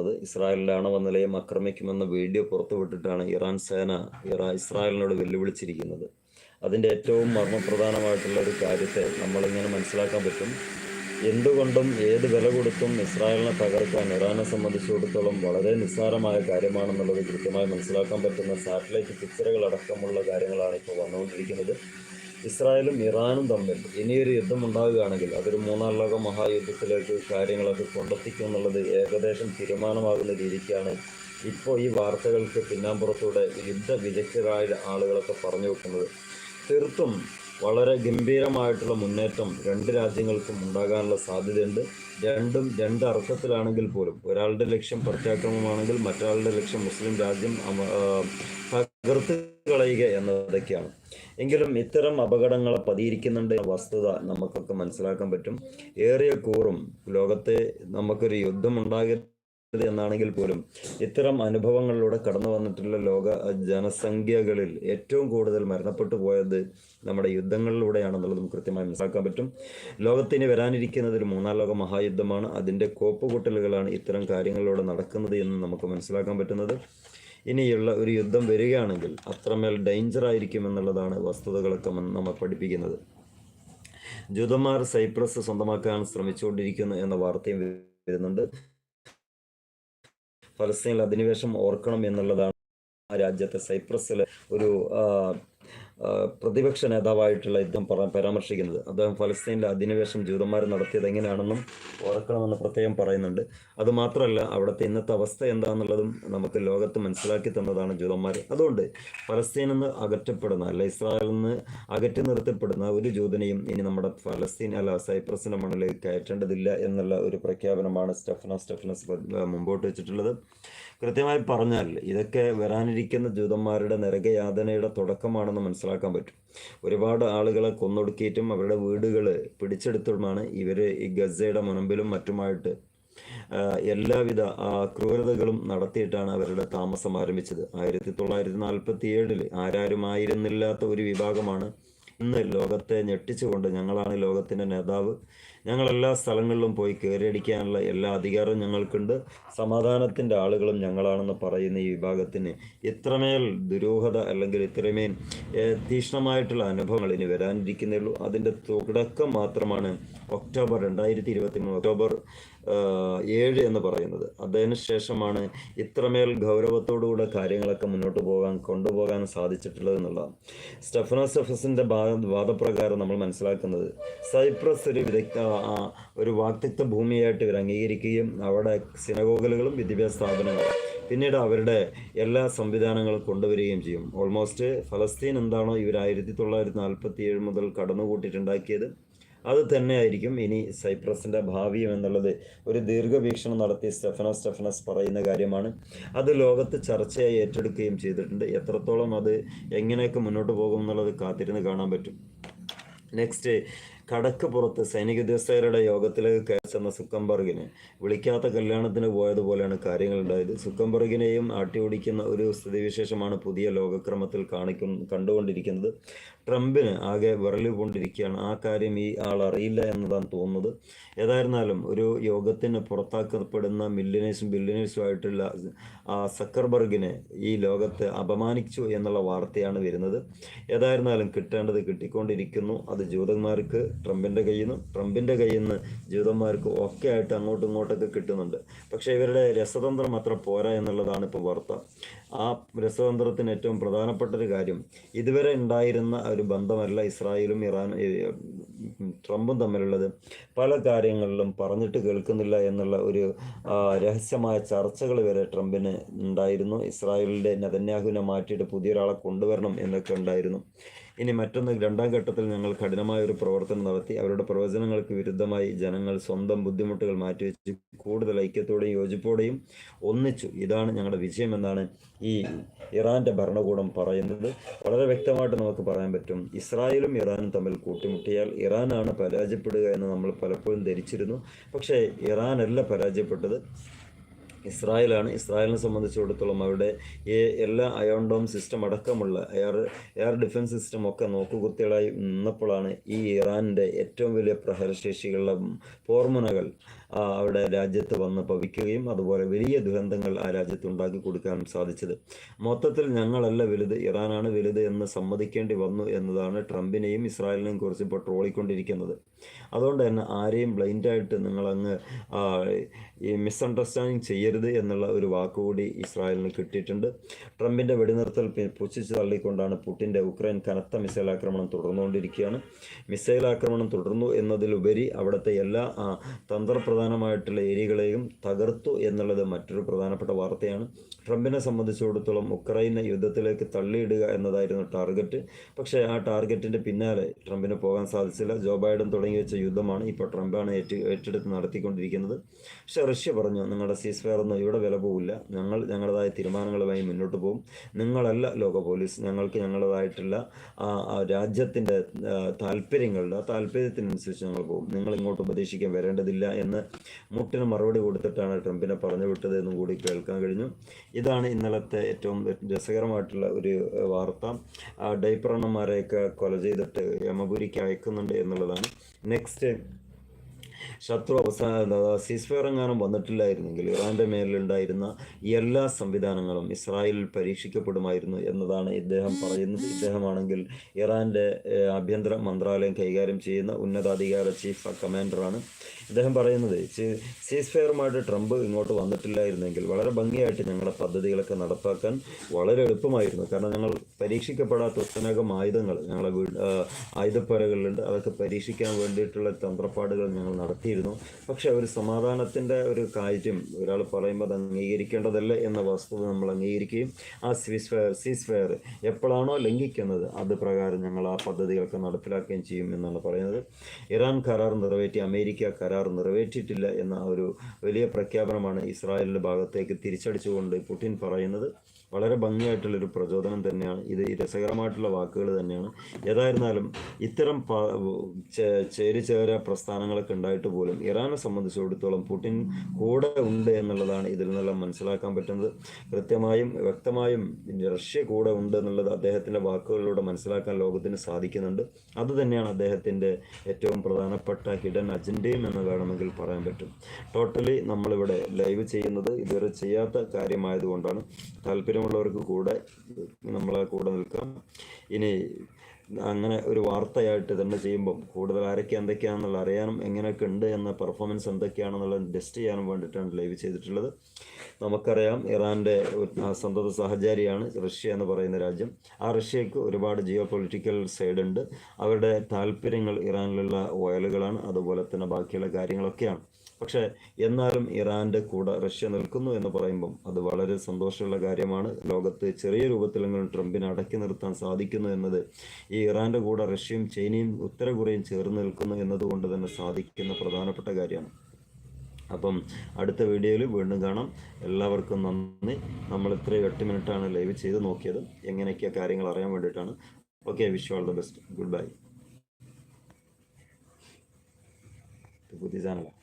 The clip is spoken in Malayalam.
വന്നത് ഇസ്രായേലിന്റെ ആണവ നിലയം ആക്രമിക്കുമെന്ന വീഡിയോ പുറത്തുവിട്ടിട്ടാണ് ഇറാൻ സേന ഇറാ ഇസ്രായേലിനോട് വെല്ലുവിളിച്ചിരിക്കുന്നത്. അതിന്റെ ഏറ്റവും മർമ്മപ്രധാനമായിട്ടുള്ള ഒരു കാര്യത്തെ നമ്മളിങ്ങനെ മനസ്സിലാക്കാൻ പറ്റും. എന്തുകൊണ്ടും ഏത് വില കൊടുത്തും ഇസ്രായേലിനെ തകർക്കാൻ ഇറാനെ സംബന്ധിച്ചിടത്തോളം വളരെ നിസ്സാരമായ കാര്യമാണെന്നുള്ളത് കൃത്യമായി മനസ്സിലാക്കാൻ പറ്റുന്ന സാറ്റലൈറ്റ് പിക്ചറുകൾ അടക്കമുള്ള കാര്യങ്ങളാണ് ഇപ്പോൾ വന്നുകൊണ്ടിരിക്കുന്നത്. ഇസ്രായേലും ഇറാനും തമ്മിൽ ഇനിയൊരു യുദ്ധം ഉണ്ടാവുകയാണെങ്കിൽ അതൊരു മൂന്നാം ലോക മഹായുദ്ധത്തിലേക്ക് കാര്യങ്ങളൊക്കെ കൊണ്ടെത്തിക്കും എന്നുള്ളത് ഏകദേശം തീരുമാനമാകുന്ന രീതിക്കാണ് ഇപ്പോൾ ഈ വാർത്തകൾക്ക് പിന്നാമ്പുറത്തൂടെ യുദ്ധ വിദഗ്ധരായ ആളുകളൊക്കെ പറഞ്ഞു വെക്കുന്നത്. തീർത്തും വളരെ ഗംഭീരമായിട്ടുള്ള മുന്നേറ്റം രണ്ട് രാജ്യങ്ങൾക്കും ഉണ്ടാകാനുള്ള സാധ്യതയുണ്ട്. രണ്ടും രണ്ട് അർത്ഥത്തിലാണെങ്കിൽ പോലും. ഒരാളുടെ ലക്ഷ്യം പ്രത്യാക്രമമാണെങ്കിൽ മറ്റൊരാളുടെ ലക്ഷ്യം മുസ്ലിം രാജ്യം തകർത്ത് കളയുക എന്നതൊക്കെയാണ്. എങ്കിലും ഇത്തരം അപകടങ്ങൾ പതിയിരിക്കുന്നുണ്ട് വസ്തുത നമുക്കൊക്കെ മനസ്സിലാക്കാൻ പറ്റും. ഏറിയ കൂറും ലോകത്തെ നമുക്കൊരു യുദ്ധം ഉണ്ടാകരുത് എന്നാണെങ്കിൽ പോലും ഇത്തരം അനുഭവങ്ങളിലൂടെ കടന്നു വന്നിട്ടുള്ള ലോക ജനസംഖ്യകളിൽ ഏറ്റവും കൂടുതൽ മരണപ്പെട്ടു പോയത് നമ്മുടെ യുദ്ധങ്ങളിലൂടെയാണെന്നുള്ളതും കൃത്യമായി മനസ്സിലാക്കാൻ പറ്റും. ലോകത്തിന് വരാനിരിക്കുന്നത് ഒരു മൂന്നാം ലോക മഹായുദ്ധമാണ്. അതിന്റെ കോപ്പുകൂട്ടലുകളാണ് ഇത്തരം കാര്യങ്ങളിലൂടെ നടക്കുന്നത് എന്ന് നമുക്ക് മനസ്സിലാക്കാൻ പറ്റുന്നത്. ഇനിയുള്ള ഒരു യുദ്ധം വരികയാണെങ്കിൽ അത്രമേൽ ഡേഞ്ചർ ആയിരിക്കും എന്നുള്ളതാണ് വസ്തുതകളൊക്കെ നമ്മൾ പഠിപ്പിക്കുന്നത്. ജൂതന്മാർ സൈപ്രസ് സ്വന്തമാക്കാൻ ശ്രമിച്ചുകൊണ്ടിരിക്കുന്നു എന്ന വാർത്തയും വരുന്നുണ്ട്. ഫലസ്തീനിൽ അധിനിവേശം ഓർക്കണം എന്നുള്ളതാണ് ആ രാജ്യത്തെ സൈപ്രസിലെ ഒരു പ്രതിപക്ഷ നേതാവായിട്ടുള്ള ഇദ്ദേഹം പരാമർശിക്കുന്നത്. അദ്ദേഹം ഫലസ്തീനിലെ അധിനിവേശം ജൂതന്മാർ നടത്തിയത് എങ്ങനെയാണെന്നും ഓർക്കണമെന്ന് പ്രത്യേകം പറയുന്നുണ്ട്. അതുമാത്രമല്ല അവിടുത്തെ ഇന്നത്തെ അവസ്ഥ എന്താണെന്നുള്ളതും നമുക്ക് ലോകത്ത് മനസ്സിലാക്കി തന്നതാണ് ജൂതന്മാർ. അതുകൊണ്ട് ഫലസ്തീനിൽ നിന്ന് അകറ്റപ്പെടുന്ന അല്ല ഇസ്രായേലിൽ നിന്ന് അകറ്റി നിർത്തപ്പെടുന്ന ഒരു ജൂതനെയും ഇനി നമ്മുടെ ഫലസ്തീൻ അല്ല സൈപ്രസിന്റെ മണ്ണിലേക്ക് കയറ്റേണ്ടതില്ല എന്നുള്ള ഒരു പ്രഖ്യാപനമാണ് സ്റ്റെഫന സ്റ്റെഫനസ് മുമ്പോട്ട് വെച്ചിട്ടുള്ളത്. കൃത്യമായി പറഞ്ഞാൽ ഇതൊക്കെ വരാനിരിക്കുന്ന ജൂതന്മാരുടെ നരകയാതനയുടെ തുടക്കമാണെന്ന് മനസ്സിലാക്കാൻ പറ്റും. ഒരുപാട് ആളുകളെ കൊന്നൊടുക്കിയിട്ടും അവരുടെ വീടുകൾ പിടിച്ചെടുത്തുമാണ് ഇവർ ഈ ഗസയുടെ മുനമ്പിലും മറ്റുമായിട്ട് എല്ലാവിധ ക്രൂരതകളും നടത്തിയിട്ടാണ് അവരുടെ താമസം ആരംഭിച്ചത്. ആയിരത്തി തൊള്ളായിരത്തി നാൽപ്പത്തി ഏഴിൽ ആരാരും ആയിരുന്നില്ലാത്ത ഒരു വിഭാഗമാണ് ഇന്ന് ലോകത്തെ ഞെട്ടിച്ചുകൊണ്ട് ഞങ്ങളാണ് ലോകത്തിന്റെ നേതാവ്. ഞങ്ങൾ എല്ലാ സ്ഥലങ്ങളിലും പോയി കയറിയടിക്കാനുള്ള എല്ലാ അധികാരവും ഞങ്ങൾക്കുണ്ട്. സമാധാനത്തിന്റെ ആളുകളും ഞങ്ങളാണെന്ന് പറയുന്ന ഈ വിഭാഗത്തിന് ഇത്രമേൽ ദുരൂഹത അല്ലെങ്കിൽ ഇത്രമേൽ തീഷ്ണമായിട്ടുള്ള അനുഭവങ്ങൾ ഇനി വരാനിരിക്കുന്നുള്ളൂ അതിന്റെ തുടക്കം മാത്രമാണ് ഒക്ടോബർ രണ്ടായിരത്തി ഇരുപത്തി മൂന്ന് ഒക്ടോബർ ഏഴ് എന്ന് പറയുന്നത്. അതിന് ശേഷമാണ് ഇത്രമേൽ ഗൗരവത്തോടുകൂടെ കാര്യങ്ങളൊക്കെ മുന്നോട്ട് പോകാൻ കൊണ്ടുപോകാൻ സാധിച്ചിട്ടുള്ളത് എന്നുള്ളതാണ്. സ്റ്റെഫനോ സ്റ്റെഫസിന്റെ വാദപ്രകാരം നമ്മൾ മനസ്സിലാക്കുന്നത്. സൈപ്രസ് ഒരു വിദഗ്ധ ഒരു വാക്തിത്വ ഭൂമിയായിട്ട് ഇവർ അംഗീകരിക്കുകയും അവിടെ സിനഗോഗലുകളും വിദ്യാഭ്യാസ സ്ഥാപനങ്ങളും പിന്നീട് അവരുടെ എല്ലാ സംവിധാനങ്ങളും കൊണ്ടുവരികയും ചെയ്യും. ഓൾമോസ്റ്റ് ഫലസ്തീൻ എന്താണോ ഇവർ ആയിരത്തി തൊള്ളായിരത്തി നാൽപ്പത്തി ഏഴ് മുതൽ കടന്നുകൂട്ടിയിട്ടുണ്ടാക്കിയത്. അത് തന്നെയായിരിക്കും ഇനി സൈപ്രസിന്റെ ഭാവിയും എന്നുള്ളത്. ഒരു ദീർഘവീക്ഷണം നടത്തി സ്റ്റെഫനോ സ്റ്റെഫനസ് പറയുന്ന കാര്യമാണ്. അത് ലോകത്ത് ചർച്ചയായി ഏറ്റെടുക്കുകയും ചെയ്തിട്ടുണ്ട്. എത്രത്തോളം അത് എങ്ങനെയൊക്കെ മുന്നോട്ട് പോകും എന്നുള്ളത് കാത്തിരുന്ന് കാണാൻ പറ്റും. നെക്സ്റ്റ് കടക്ക് പുറത്ത് സൈനിക ഉദ്യോഗസ്ഥരുടെ യോഗത്തിലേക്ക് കയറി ചെന്ന സുക്കംബർഗിന് വിളിക്കാത്ത കല്യാണത്തിന് പോയതുപോലെയാണ് കാര്യങ്ങൾ ഉണ്ടായത് സുക്കംബർഗിനെയും ആട്ടിയോടിക്കുന്ന ഒരു സ്ഥിതിവിശേഷമാണ് പുതിയ ലോകക്രമത്തിൽ കാണിക്കും കണ്ടുകൊണ്ടിരിക്കുന്നത്. ട്രംപിന് ആകെ വിറൽ കൊണ്ടിരിക്കുകയാണ് ആ കാര്യം ഈ ആൾ അറിയില്ല എന്നതാണ് തോന്നുന്നത്. ഏതായിരുന്നാലും ഒരു യോഗത്തിന് പുറത്താക്കപ്പെടുന്ന മില്ലിനേഴ്സും ആ സക്കർബർഗിനെ ഈ ലോകത്ത് അപമാനിച്ചു എന്നുള്ള വാർത്തയാണ് വരുന്നത്. ഏതായിരുന്നാലും കിട്ടേണ്ടത് കിട്ടിക്കൊണ്ടിരിക്കുന്നു. അത് ജൂതന്മാർക്ക് ട്രംപിന്റെ കയ്യിൽ നിന്നും ട്രംപിന്റെ കയ്യിൽ നിന്ന് ജൂതന്മാർക്ക് ഒക്കെ ആയിട്ട് അങ്ങോട്ടും ഇങ്ങോട്ടൊക്കെ കിട്ടുന്നുണ്ട്. പക്ഷേ ഇവരുടെ രസതന്ത്രം അത്ര പോരാ എന്നുള്ളതാണ് ഇപ്പോൾ വാർത്ത. ആ രസതന്ത്രത്തിന് ഏറ്റവും പ്രധാനപ്പെട്ട ഒരു കാര്യം ഇതുവരെ ഉണ്ടായിരുന്ന ഒരു ബന്ധമല്ല ഇസ്രായേലും ഇറാനും ട്രംപും തമ്മിലുള്ളത്. പല കാര്യങ്ങളിലും പറഞ്ഞിട്ട് കേൾക്കുന്നില്ല എന്നുള്ള ഒരു രഹസ്യമായ ചർച്ചകൾ വരെ ട്രംപിന് ഉണ്ടായിരുന്നു. ഇസ്രായേലിന്റെ നെതന്യാഹുവിനെ മാറ്റിയിട്ട് പുതിയൊരാളെ കൊണ്ടുവരണം എന്നൊക്കെ ഉണ്ടായിരുന്നു. ഇനി മറ്റൊന്ന് രണ്ടാം ഘട്ടത്തിൽ ഞങ്ങൾ കഠിനമായ ഒരു പ്രവർത്തനം നടത്തി. അവരുടെ പ്രവചനങ്ങൾക്ക് വിരുദ്ധമായി ജനങ്ങൾ സ്വന്തം ബുദ്ധിമുട്ടുകൾ മാറ്റിവെച്ച് കൂടുതൽ ഐക്യത്തോടെയും യോജിപ്പോടെയും ഒന്നിച്ചു. ഇതാണ് ഞങ്ങളുടെ വിജയമെന്നാണ് ഈ ഇറാന്റെ ഭരണകൂടം പറയുന്നത്. വളരെ വ്യക്തമായിട്ട് നമുക്ക് പറയാൻ പറ്റും. ഇസ്രായേലും ഇറാനും തമ്മിൽ കൂട്ടിമുട്ടിയാൽ ഇറാനാണ് പരാജയപ്പെടുക എന്ന് നമ്മൾ പലപ്പോഴും ധരിച്ചിരുന്നു. പക്ഷേ ഇറാനല്ല പരാജയപ്പെട്ടത്. ഇസ്രായേലാണ്. ഇസ്രായേലിനെ സംബന്ധിച്ചിടത്തോളം അവരുടെ ഈ എല്ലാ അയോൺ ഡോം സിസ്റ്റം അടക്കമുള്ള എയർ എയർ ഡിഫൻസ് സിസ്റ്റം ഒക്കെ നോക്കുകുത്തികളായി നിന്നപ്പോഴാണ് ഈ ഇറാനിന്റെ ഏറ്റവും വലിയ പ്രഹരശേഷികളുടെ പോർമുനകൾ ആ, അവിടെ രാജ്യത്ത് വന്ന് പവിക്കുകയും അതുപോലെ വലിയ ദുരന്തങ്ങൾ ആ രാജ്യത്ത് ഉണ്ടാക്കി കൊടുക്കാനും സാധിച്ചത്. മൊത്തത്തിൽ ഞങ്ങളല്ല വലുത് ഇറാനാണ് വലുത് എന്ന് സമ്മതിക്കേണ്ടി വന്നു എന്നതാണ് ട്രംപിനെയും ഇസ്രായേലിനെയും കുറിച്ച് ഇപ്പോൾ ട്രോളിക്കൊണ്ടിരിക്കുന്നത്. അതുകൊണ്ട് തന്നെ ആരെയും ബ്ലൈൻഡായിട്ട് നിങ്ങളങ്ങ് ഈ മിസ്അണ്ടർസ്റ്റാൻഡിങ് ചെയ്യരുത് എന്നുള്ള ഒരു വാക്കുകൂടി ഇസ്രായേലിന് കിട്ടിയിട്ടുണ്ട്. ട്രംപിന്റെ വെടിനിർത്തൽ പുച്ഛിച്ച് തള്ളിക്കൊണ്ടാണ് പുടിന്റെ ഉക്രൈൻ കനത്ത മിസൈൽ ആക്രമണം തുടർന്നുകൊണ്ടിരിക്കുകയാണ്. മിസൈൽ ആക്രമണം തുടർന്നു എന്നതിലുപരി അവിടുത്തെ എല്ലാ ആ, തന്ത്രപ്രധാനമായിട്ടുള്ള ഏരിയകളെയും തകർത്തു എന്നുള്ളത് മറ്റൊരു പ്രധാനപ്പെട്ട വാർത്തയാണ്. ട്രംപിനെ സംബന്ധിച്ചിടത്തോളം ഉക്രൈനെ യുദ്ധത്തിലേക്ക് തള്ളിയിടുക എന്നതായിരുന്നു ടാർഗറ്റ്. പക്ഷേ ആ ടാർഗറ്റിന്റെ പിന്നാലെ ട്രംപിന് പോകാൻ സാധിച്ചില്ല. ജോ ബൈഡൻ തുടങ്ങി വെച്ച യുദ്ധമാണ് ഇപ്പോൾ ട്രംപാണ് ഏറ്റു ഏറ്റെടുത്ത് നടത്തിക്കൊണ്ടിരിക്കുന്നത്. പക്ഷേ റഷ്യ പറഞ്ഞു നിങ്ങളുടെ സീസ് ഫെയറൊന്നും ഇവിടെ വില പോവില്ല. ഞങ്ങൾ ഞങ്ങളുടേതായ തീരുമാനങ്ങളുമായി മുന്നോട്ട് പോകും. നിങ്ങളല്ല ലോക പോലീസ്. ഞങ്ങൾക്ക് ഞങ്ങളുടേതായിട്ടുള്ള രാജ്യത്തിന്റെ താല്പര്യങ്ങളുടെ ആ താല്പര്യത്തിനനുസരിച്ച് ഞങ്ങൾ പോകും. നിങ്ങൾ ഇങ്ങോട്ട് ഉപദേശിക്കാൻ വരേണ്ടതില്ല എന്ന് മുട്ടിന് മറുപടി കൊടുത്തിട്ടാണ് ട്രംപിനെ പറഞ്ഞു വിട്ടത് എന്നും കൂടി കേൾക്കാൻ കഴിഞ്ഞു. ഇതാണ് ഇന്നലത്തെ ഏറ്റവും രസകരമായിട്ടുള്ള ഒരു വാർത്ത. ഡൈപ്പർ ഡൈപ്പറണ്ണന്മാരെയൊക്കെ കൊല ചെയ്തിട്ട് യമപുരിക്ക് അയക്കുന്നുണ്ട് എന്നുള്ളതാണ്. നെക്സ്റ്റ് ശത്രു അവസാന സീസ്ഫയറെങ്ങാനും വന്നിട്ടില്ലായിരുന്നെങ്കിൽ ഇറാന്റെ മേലിലുണ്ടായിരുന്ന എല്ലാ സംവിധാനങ്ങളും ഇസ്രായേലിൽ പരീക്ഷിക്കപ്പെടുമായിരുന്നു എന്നതാണ് ഇദ്ദേഹം പറയുന്നത്. ഇദ്ദേഹമാണെങ്കിൽ ഇറാന്റെ ആഭ്യന്തര മന്ത്രാലയം കൈകാര്യം ചെയ്യുന്ന ഉന്നതാധികാര ചീഫ് കമാൻഡറാണ് ഇദ്ദേഹം പറയുന്നത് സീസ്ഫെയറുമായിട്ട് ട്രംപ് ഇങ്ങോട്ട് വന്നിട്ടില്ലായിരുന്നെങ്കിൽ വളരെ ഭംഗിയായിട്ട് ഞങ്ങളുടെ പദ്ധതികളൊക്കെ നടപ്പാക്കാൻ വളരെ എളുപ്പമായിരുന്നു. കാരണം ഞങ്ങൾ പരീക്ഷിക്കപ്പെടാത്ത ഒട്ടനേകം ആയുധങ്ങൾ ഞങ്ങളുടെ വീട് ആയുധപ്പുരകളിലുണ്ട് അതൊക്കെ പരീക്ഷിക്കാൻ വേണ്ടിയിട്ടുള്ള തന്ത്രപ്പാടുകൾ ഞങ്ങൾ നടത്തിയിരുന്നു. പക്ഷെ ഒരു സമാധാനത്തിന്റെ ഒരു കാര്യം ഒരാൾ പറയുമ്പോൾ അത് അംഗീകരിക്കേണ്ടതല്ല എന്ന വസ്തുത നമ്മൾ അംഗീകരിക്കുകയും ആ സീസ് ഫെയർ സീസ് ഫെയർ എപ്പോഴാണോ ലംഘിക്കുന്നത് അത് പ്രകാരം ഞങ്ങൾ ആ പദ്ധതികളൊക്കെ നടപ്പിലാക്കുകയും ചെയ്യും എന്നാണ് പറയുന്നത്. ഇറാൻ കരാർ നിറവേറ്റി അമേരിക്ക കരാർ നിറവേറ്റിയിട്ടില്ല എന്ന ഒരു വലിയ പ്രഖ്യാപനമാണ് ഇസ്രായേലിന്റെ ഭാഗത്തേക്ക് തിരിച്ചടിച്ചുകൊണ്ട് പുടിൻ പറയുന്നത്. വളരെ ഭംഗിയായിട്ടുള്ളൊരു പ്രചോദനം തന്നെയാണ്. ഇത് രസകരമായിട്ടുള്ള വാക്കുകൾ തന്നെയാണ്. ഏതായിരുന്നാലും ഇത്തരം ചേരിചേര പ്രസ്ഥാനങ്ങളൊക്കെ ഉണ്ടായിട്ട് പോലും ഇറാനെ സംബന്ധിച്ചിടത്തോളം പുടിൻ കൂടെ ഉണ്ട് എന്നുള്ളതാണ് ഇതിൽ നിന്നെല്ലാം മനസ്സിലാക്കാൻ പറ്റുന്നത്. കൃത്യമായും വ്യക്തമായും റഷ്യ കൂടെ ഉണ്ട് എന്നുള്ളത് അദ്ദേഹത്തിന്റെ വാക്കുകളിലൂടെ മനസ്സിലാക്കാൻ ലോകത്തിന് സാധിക്കുന്നുണ്ട്. അതുതന്നെയാണ് അദ്ദേഹത്തിന്റെ ഏറ്റവും പ്രധാനപ്പെട്ട ഹിഡൻ അജണ്ടയും എന്ന് വേണമെങ്കിൽ പറയാൻ പറ്റും. ടോട്ടലി നമ്മളിവിടെ ലൈവ് ചെയ്യുന്നത് ഇതുവരെ ചെയ്യാത്ത കാര്യമായതുകൊണ്ടാണ് താല്പര്യമുള്ളവർക്ക് കൂടെ നമ്മളെ കൂടെ നിൽക്കാം. ഇനി അങ്ങനെ ഒരു വാർത്തയായിട്ട് തന്നെ ചെയ്യുമ്പം കൂടുതൽ ആരൊക്കെ എന്തൊക്കെയാണെന്നുള്ള അറിയാനും എങ്ങനെയൊക്കെ ഉണ്ട് എന്ന പെർഫോമൻസ് എന്തൊക്കെയാണെന്നുള്ളത് ടെസ്റ്റ് ചെയ്യാനും വേണ്ടിയിട്ടാണ് ലൈവ് ചെയ്തിട്ടുള്ളത്. നമുക്കറിയാം ഇറാന്റെ സന്തത സഹചാരിയാണ് റഷ്യ എന്ന് പറയുന്ന രാജ്യം. ആ റഷ്യക്ക് ഒരുപാട് ജിയോ പൊളിറ്റിക്കൽ സൈഡ് ഉണ്ട്. അവരുടെ താല്പര്യങ്ങൾ ഇറാനിലുള്ള ഓയലുകളാണ് അതുപോലെ തന്നെ ബാക്കിയുള്ള കാര്യങ്ങളൊക്കെയാണ്. പക്ഷേ എന്നാലും ഇറാന്റെ കൂടെ റഷ്യ നിൽക്കുന്നു എന്ന് പറയുമ്പം അത് വളരെ സന്തോഷമുള്ള കാര്യമാണ്. ലോകത്ത് ചെറിയ രൂപത്തിലെങ്കിലും ട്രംപിനെ അടക്കി നിർത്താൻ സാധിക്കുന്നു എന്നത് ഈ ഇറാന്റെ കൂടെ റഷ്യയും ചൈനയും ഉത്തര കൊറിയയും ചേർന്ന് നിൽക്കുന്നു എന്നതുകൊണ്ട് തന്നെ സാധിക്കുന്ന പ്രധാനപ്പെട്ട കാര്യമാണ്. അപ്പം അടുത്ത വീഡിയോയിൽ വീണ്ടും കാണാം. എല്ലാവർക്കും നന്ദി. നമ്മൾ ഇത്രയും എട്ട് മിനിറ്റാണ് ലൈവ് ചെയ്ത് നോക്കിയത്. എങ്ങനെയൊക്കെയാണ് കാര്യങ്ങൾ അറിയാൻ വേണ്ടിയിട്ടാണ്. Okay wish all the best. Good bye. പുതിയ ചാനലാണ്